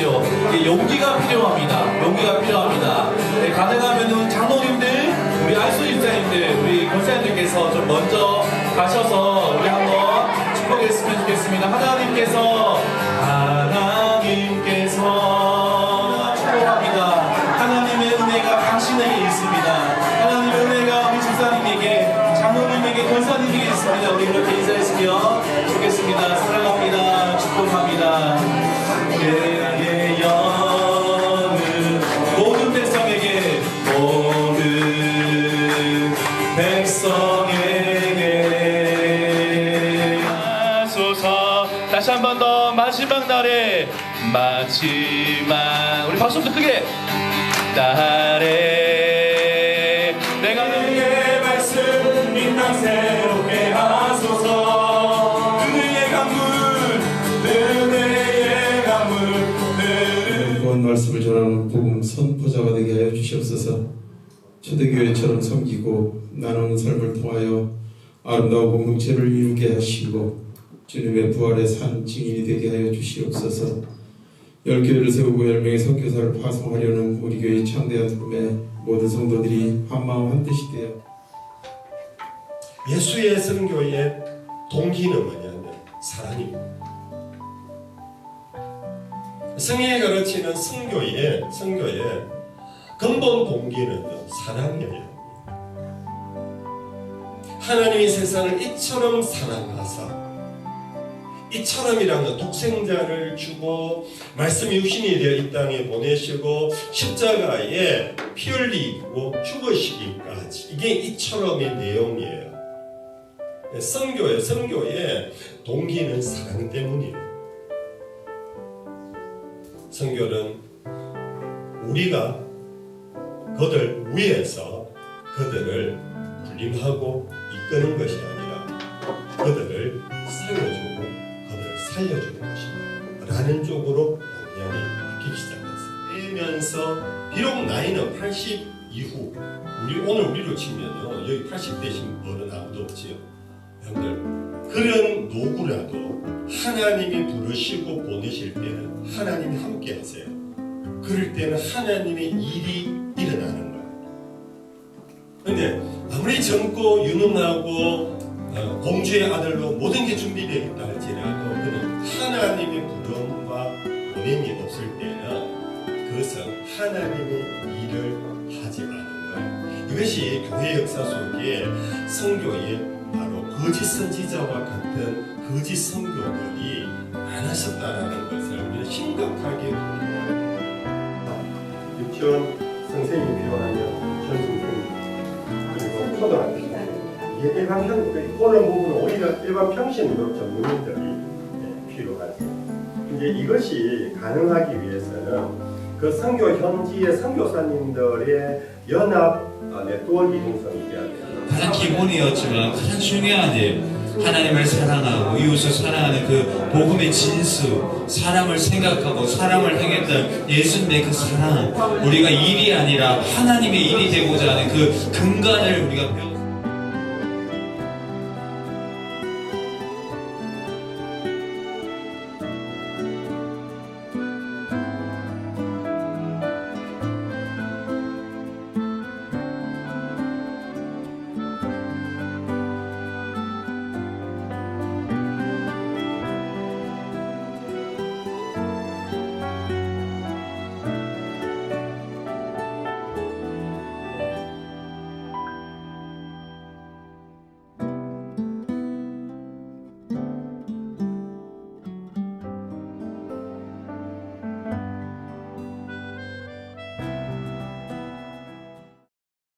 하십시오. 예, 용기가 필요합니다. 용기가 필요합니다. 네, 가능하면은 장로님들, 우리 알수 집사님들, 우리 권사님들께서 좀 먼저 가셔서 우리 한번 축복했으면 좋겠습니다. 하나님께서 하나님께서 축복합니다. 하나님의 은혜가 당신에게 있습니다. 하나님의 은혜가 우리 집사님에게, 장로님에게, 권사님에게 있습니다. 우리 그렇게 인사했으면 좋겠습니다. 다시 한 번 더 마지막 날에 마지막 우리 박수부터 크게 날에 내가 너의 말씀 민당 새롭게 하소서 은혜의 강물 은혜의 강물 은혜 무거운 말씀을 전하는 복음 선포자가 되게 하여 주시옵소서. 초대교회처럼 섬기고 나누는 삶을 통하여 아름다운 공동체를 이루게 하시고 주님의 부활의 산 증인이 되게 하여 주시옵소서. 열 교회를 세우고 열 명의 선교사를 파송하려는 우리 교회의 창대한 꿈에 모든 성도들이 한마음 한뜻이 되어 예수의 선교의 동기는 뭐냐면 사랑입니다. 성경이 가르치는 선교의 선교의 근본 동기는 사랑이에요. 하나님이 세상을 이처럼 사랑하사 이처럼이라는 독생자를 주고 말씀이 육신이 되어 이 땅에 보내시고 십자가에 피 흘리고 죽으시기까지 이게 이처럼의 내용이에요. 성교의 성교의 동기는 사랑 때문이에요. 성교는 우리가 그들 위에서 그들을 군림하고 이끄는 것이 아니라 그들을 살려주고 살려주는 것이다. 라는 쪽으로 방향이 바뀌기 시작했어요. 그러면서 비록 나이는 80 이후 우리 오늘 우리로 치면요 여기 80 되신 분은 아무도 없지요. 여러분들 그런 노구라도 하나님이 부르시고 보내실 때는 하나님이 함께 하세요. 그럴 때는 하나님의 일이 일어나는. 근데 아무리 젊고 유능하고 어, 공주의 아들로 모든 게 준비되어 있다 할지라도 하나님의 부름과 보냄이 없을 때는 그것은 하나님의 일을 하지 않은 거예요. 이것이 교회 역사 속에 성교의 바로 거짓 선지자와 같은 거짓 성교들이 많아졌다는 것을 우리는 심각하게 유치원 선생님이 필요하면 유치원 선생님. 그리고 초등학교. 이게 일반 형 오는 부분은 오히려 일반 평신도 전문인들이 네, 필요하죠. 이제 이것이 가능하기 위해서는 그 선교 현지의 선교사님들의 연합 어, 네트워크 형성이 돼야 돼요. 가장 기본이었지만 가장 중요한 일 하나님을 사랑하고 이웃을 사랑하는 그 복음의 진수 사람을 생각하고 사람을 행했던 예수님의 그 사랑 우리가 일이 아니라 하나님의 일이 되고자 하는 그 근간을 우리가 배워